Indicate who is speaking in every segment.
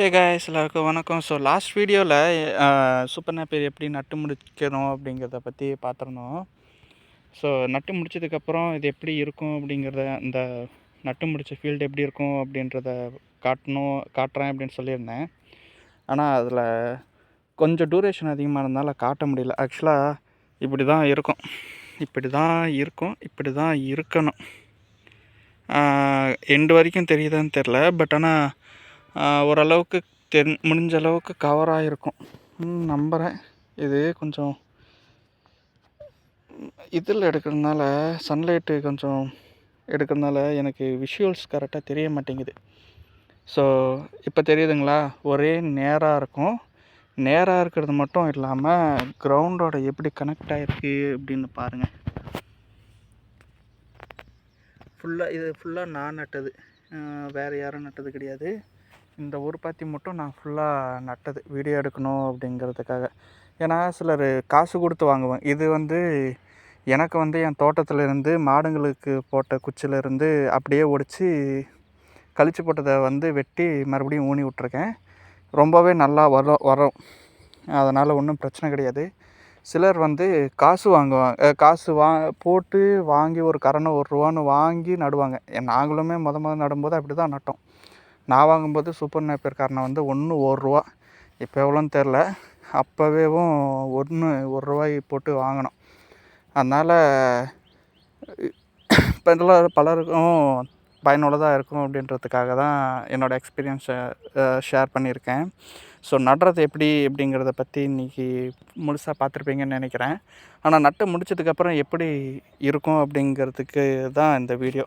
Speaker 1: ஹே guys எல்லாருக்கும் வணக்கம். So last வீடியோவில் சூப்பர் நேப்பர் எப்படி நட்டு முடிக்கணும் அப்படிங்கிறத பற்றி பார்த்துருந்தோம். ஸோ நட்டு முடிச்சதுக்கப்புறம் இது எப்படி இருக்கும் அப்படிங்கிறத இந்த நட்டு முடித்த ஃபீல்டு எப்படி இருக்கும் அப்படின்றத காட்டணும் காட்டுறேன் அப்படின்னு சொல்லியிருந்தேன். ஆனால் அதில் கொஞ்சம் டூரேஷன் அதிகமாக இருந்தாலும் காட்ட முடியல. ஆக்சுவலாக இப்படி தான் இருக்கும். இப்படி தான் இருக்கும் இப்படி தான் இருக்கணும் எண்டு வரைக்கும் தெரியுதான்னு தெரில பட் ஆனால் ஓரளவுக்கு தென் முடிஞ்ச அளவுக்கு கவர் ஆகிருக்கும் நம்புகிறேன் இது கொஞ்சம் இதில் எடுக்கிறதுனால சன்லைட்டு கொஞ்சம் எடுக்கிறதுனால எனக்கு விஷுவல்ஸ் கரெக்டாக தெரிய மாட்டேங்குது. ஸோ இப்போ தெரியுதுங்களா? ஒரே நேராக இருக்கும். நேராக இருக்கிறது மட்டும் இல்லாமல் கிரவுண்டோட எப்படி கனெக்ட் ஆகிருக்கு அப்படின்னு பாருங்கள் ஃபுல்லாக இது ஃபுல்லாக நான் நட்டது. வேறு யாரும் நட்டது கிடையாது. இந்த ஒரு பாத்தி மட்டும் நான் ஃபுல்லாக நட்டது. வீடியோ எடுக்கணும் அப்படிங்கிறதுக்காக. ஏன்னா சிலர் காசு கொடுத்து வாங்குவேன் இது வந்து எனக்கு வந்து என் தோட்டத்தில் இருந்து மாடுங்களுக்கு போட்ட குச்சிலேருந்து அப்படியே ஒடிச்சு கழிச்சு போட்டதை வந்து வெட்டி மறுபடியும் ஊனி விட்ருக்கேன் ரொம்பவே நல்லா வரும் வரும். அதனால் ஒன்றும் பிரச்சனை கிடையாது. சிலர் வந்து காசு வாங்குவாங்க காசு வா போட்டு வாங்கி ஒரு கரணை ஒரு ரூபான்னு வாங்கி நடுவாங்க. நாங்களுமே முத முத நடும்போது அப்படி தான் நட்டோம். நான் வாங்கும்போது சூப்பர் நேப்பியர் காரணம் வந்து ஒன்று ஒரு ரூபா. இப்போ எவ்வளோன்னு தெரில. அப்போவேவும் ஒன்று ஒரு ரூபாய் போட்டு வாங்கினோம். அதனால் இப்போ பலருக்கும் பயனுள்ளதாக இருக்கும் அப்படின்றதுக்காக தான் என்னோடய எக்ஸ்பீரியன்ஸை ஷேர் பண்ணியிருக்கேன். ஸோ நடுறது எப்படி அப்படிங்கிறத பற்றி இன்றைக்கி முழுசாக பார்த்துருப்பீங்கன்னு நினைக்கிறேன். ஆனால் நட்டு முடிச்சதுக்கப்புறம் எப்படி இருக்கும் அப்படிங்கிறதுக்கு தான் இந்த வீடியோ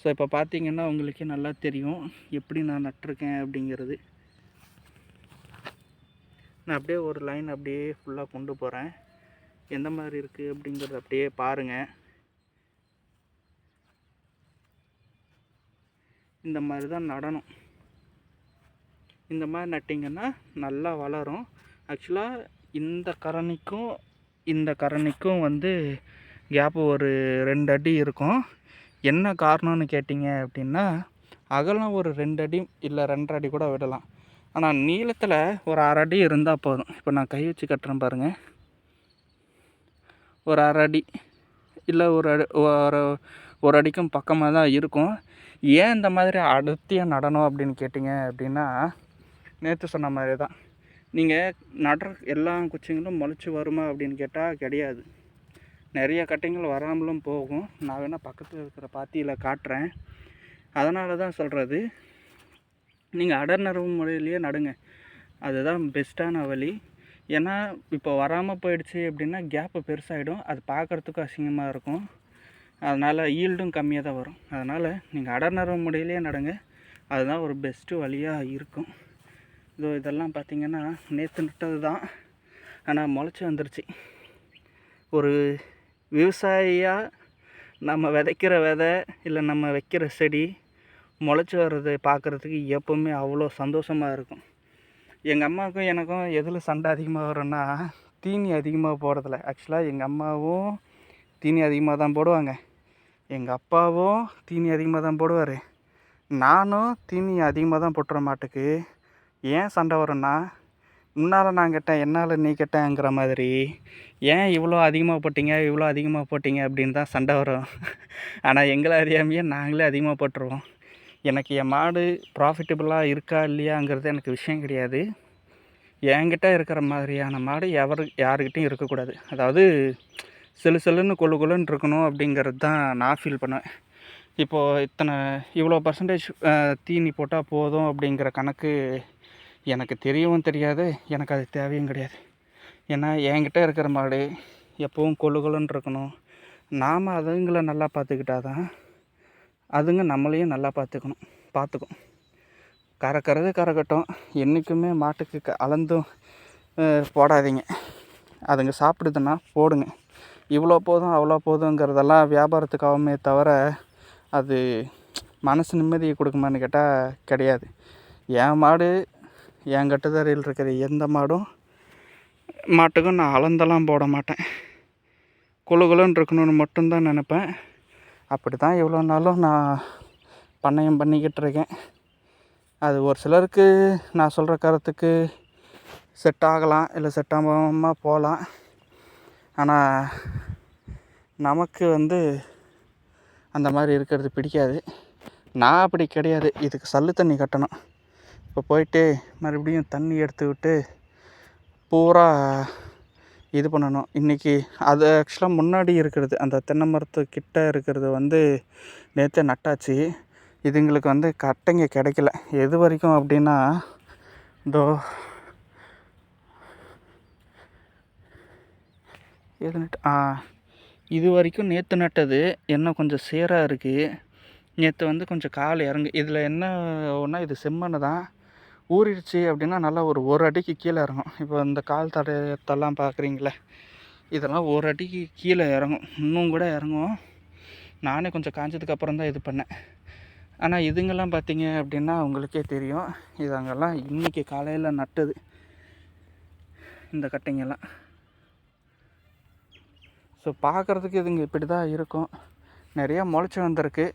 Speaker 1: ஸோ இப்போ பார்த்தீங்கன்னா உங்களுக்கே நல்லா தெரியும் எப்படி நான் நட்டிருக்கேன் அப்படிங்கிறது. நான் அப்படியே ஒரு லைன் அப்படியே ஃபுல்லாக கொண்டு போகிறேன் எந்த மாதிரி இருக்குது அப்படிங்கிறத அப்படியே பாருங்கள் இந்த மாதிரி தான் நடணும். இந்த மாதிரி நட்டிங்கன்னா நல்லா வளரும். ஆக்சுவலாக இந்த கரணிக்கும் இந்த கரணிக்கும் வந்து கேப்பு ஒரு ரெண்டு அடி இருக்கும். என்ன காரணம்னு கேட்டிங்க அப்படின்னா அகலம் ஒரு ரெண்டு அடி இல்லை ரெண்டரை அடி கூட விடலாம். ஆனால் நீளத்தில் ஒரு அரை அடி இருந்தால் போதும். இப்போ நான் கை வச்சு கட்டுறேன் பாருங்கள் ஒரு அரை அடி இல்லை ஒரு அடி ஒரு ஒரு அடிக்கும் பக்கமாக தான் இருக்கும். ஏன் இந்த மாதிரி அடர்த்தியாக நடணும் அப்படின்னு கேட்டிங்க அப்படின்னா நேற்று சொன்ன மாதிரி தான் நீங்கள் நடுற எல்லா குச்சிங்களும் முளைச்சி வருமா அப்படின்னு கேட்டால் கிடையாது. நிறைய கட்டைங்கள் வராமலும் போகும். நான் வேணால் பக்கத்தில் இருக்கிற பாத்தியில் காட்டுறேன். அதனால தான் சொல்கிறது நீங்கள் அடர்நரவு முறையிலேயே நடுங்க. அதுதான் பெஸ்ட்டான வழி. ஏன்னா இப்போ வராமல் போயிடுச்சு அப்படின்னா கேப்பு பெருசாகிடும் அது பார்க்குறதுக்கும் அசிங்கமாக இருக்கும். அதனால் ஈல்டும் கம்மியாக தான் வரும். அதனால் நீங்கள் அடர் நரவு முறையிலேயே நடுங்க. அதுதான் ஒரு பெஸ்ட்டு வழியாக இருக்கும். இதோ இதெல்லாம் பார்த்திங்கன்னா நேற்று நட்டது தான் ஆனால் முளைச்சி வந்துருச்சு. ஒரு விவசாயியாக நம்ம விதைக்கிற விதை இல்லை நம்ம வைக்கிற செடி முளைச்சி வர்றதை பார்க்குறதுக்கு எப்போவுமே அவ்வளோ சந்தோஷமாக இருக்கும். எங்கள் அம்மாவுக்கும் எனக்கும் எதில் சண்டை அதிகமாக வரும்னா தீனி அதிகமாக போடுறதில்ல ஆக்சுவலாக எங்கள் அம்மாவும் தீனி அதிகமாக தான் போடுவாங்க. எங்கள் அப்பாவும் தீனி அதிகமாக தான் போடுவார். நானும் தீனி அதிகமாக தான் போட்டுற மாட்டுக்கு ஏன் சண்டை வரும்னா முன்னால் நான் கேட்டேன் என்னால் நீ கேட்டேங்கிற மாதிரி ஏன் இவ்வளோ அதிகமாக போட்டிங்க இவ்வளோ அதிகமாக போட்டிங்க? அப்படின்னு தான் சண்டை வரும். ஆனால் எங்களை அறியாமையே நாங்களே அதிகமாக போட்டுருவோம். எனக்கு என் மாடு ப்ராஃபிட்டபுளாக இருக்கா இல்லையாங்கிறது எனக்கு விஷயம் கிடையாது. என்கிட்ட இருக்கிற மாதிரியான மாடு எவர் யாருக்கிட்டையும் இருக்கக்கூடாது. அதாவது சிலு செல்லுன்னு கொழு கொழுன்னு இருக்கணும் அப்படிங்கிறது தான் நான் ஃபீல் பண்ணுவேன். இப்போது இத்தனை இவ்வளோ பர்சன்டேஜ் தீனி போட்டால் போதும் அப்படிங்கிற கணக்கு எனக்கு தெரியவும் தெரியாது எனக்கு அது தேவையும் கிடையாது. ஏன்னா என்கிட்ட இருக்கிற மாடு எப்பவும் கொழு இருக்கணும். நாம் அதுங்களை நல்லா பார்த்துக்கிட்டா தான் அதுங்க நம்மளையும் நல்லா பார்த்துக்கணும் பார்த்துக்கும். கறக்கிறது கறக்கட்டும் என்றைக்குமே மாட்டுக்கு க அளந்தும் போடாதீங்க. அதுங்க சாப்பிடுதுன்னா போடுங்க. இவ்வளோ போதும் அவ்வளோ போதுங்கிறதெல்லாம் வியாபாரத்துக்காகவுமே தவிர அது மனசு நிம்மதியை கொடுக்குமான்னு கேட்டால் கிடையாது. என் மாடு என் கட்டுத்தரையில் இருக்கிற எந்த மாடும் மாட்டுக்கும் நான் அளந்தெல்லாம் போட மாட்டேன். குழு குழுன்னு இருக்கணும்னு மட்டும்தான் நினப்பேன். அப்படி தான் இவ்வளோ நாளும் நான் பண்ணையம் பண்ணிக்கிட்டு இருக்கேன். அது ஒரு சிலருக்கு நான் சொல்கிற கருத்துக்கு செட் ஆகலாம் இல்லை செட் ஆகாமல் போகலாம். ஆனால் நமக்கு வந்து அந்த மாதிரி இருக்கிறது பிடிக்காது. நான் அப்படி கிடையாது. இதுக்கு சல்லு தண்ணி கட்டணும். இப்போ போயிட்டு மறுபடியும் தண்ணி எடுத்து விட்டு பூரா இது பண்ணணும். இன்றைக்கி அது ஆக்சுவலாக முன்னாடி இருக்கிறது அந்த தென்னை மரத்துக்கிட்ட இருக்கிறது வந்து நேற்றே நட்டாச்சு. இதுங்களுக்கு வந்து கட்டைங்க கிடைக்கல. எது வரைக்கும் அப்படின்னா இதோ எது நட்டு ஆ இது வரைக்கும் நேற்று நட்டது என்ன கொஞ்சம் சேராக இருக்குது நேற்று வந்து கொஞ்சம் கால் இறங்கு இதில் என்ன ஒன்றா இது செம்மண்ணு தான். ஊறிடுச்சு அப்படின்னா நல்லா ஒரு ஒரு அடிக்கு கீழே இறங்கும். இப்போ இந்த கால் தடயத்தெல்லாம் பார்க்குறீங்களே இதெல்லாம் ஒரு அடிக்கு கீழே இறங்கும். இன்னும் கூட இறங்கும். நானே கொஞ்சம் காஞ்சதுக்கப்புறம் தான் இது பண்ணேன். ஆனால் இதுங்கெல்லாம் பார்த்தீங்க அப்படின்னா உங்களுக்கே தெரியும். இது அங்கெல்லாம் இன்றைக்கி காலையில் நட்டது. இந்த கட்டைங்கெல்லாம். ஸோ பார்க்குறதுக்கு இதுங்க இப்படி தான் இருக்கும். நிறையா முளைச்சி வந்திருக்கு.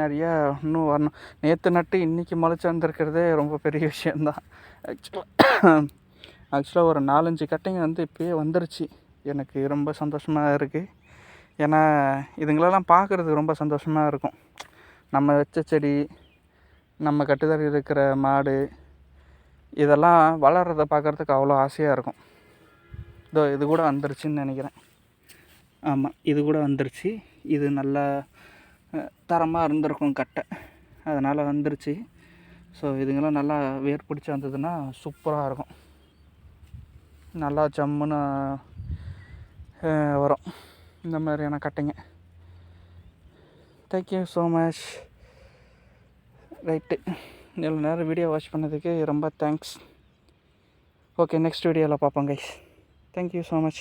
Speaker 1: நிறையா இன்னும் வரணும். நேற்று நட்டு இன்றைக்கி முளைச்சி வந்திருக்கிறதே ரொம்ப பெரிய விஷயந்தான் ஆக்சுவலாக ஆக்சுவலாக ஒரு நாலஞ்சு கட்டைங்க வந்து இப்போயே வந்துருச்சு. எனக்கு ரொம்ப சந்தோஷமாக இருக்குது ஏன்னா இதுங்களெல்லாம் பார்க்குறதுக்கு ரொம்ப சந்தோஷமாக இருக்கும். நம்ம வச்ச செடி நம்ம கட்டுதல் இருக்கிற மாடு இதெல்லாம் வளர்கிறத பார்க்குறதுக்கு அவ்வளோ ஆசையாக இருக்கும். இதோ இது கூட வந்துருச்சுன்னு நினைக்கிறேன். ஆமாம் இது கூட வந்துருச்சு. இது நல்லா தரமாக இருந்திருக்கும் கட்டை. அதனால் வந்துருச்சு. ஸோ இதுங்கெல்லாம் நல்லா வேர் பிடிச்சி வந்ததுன்னா சூப்பராக இருக்கும். நல்லா ஜம்முன்னு வரும். இந்த மாதிரியான கட்டைங்க. Thank you so much right இவ்வளோ நேரம் வீடியோ வாட்ச் பண்ணதுக்கு ரொம்ப தேங்க்ஸ் ஓகே நெக்ஸ்ட் வீடியோவில் பார்ப்போம் கைஸ் தேங்க்யூ ஸோ மச்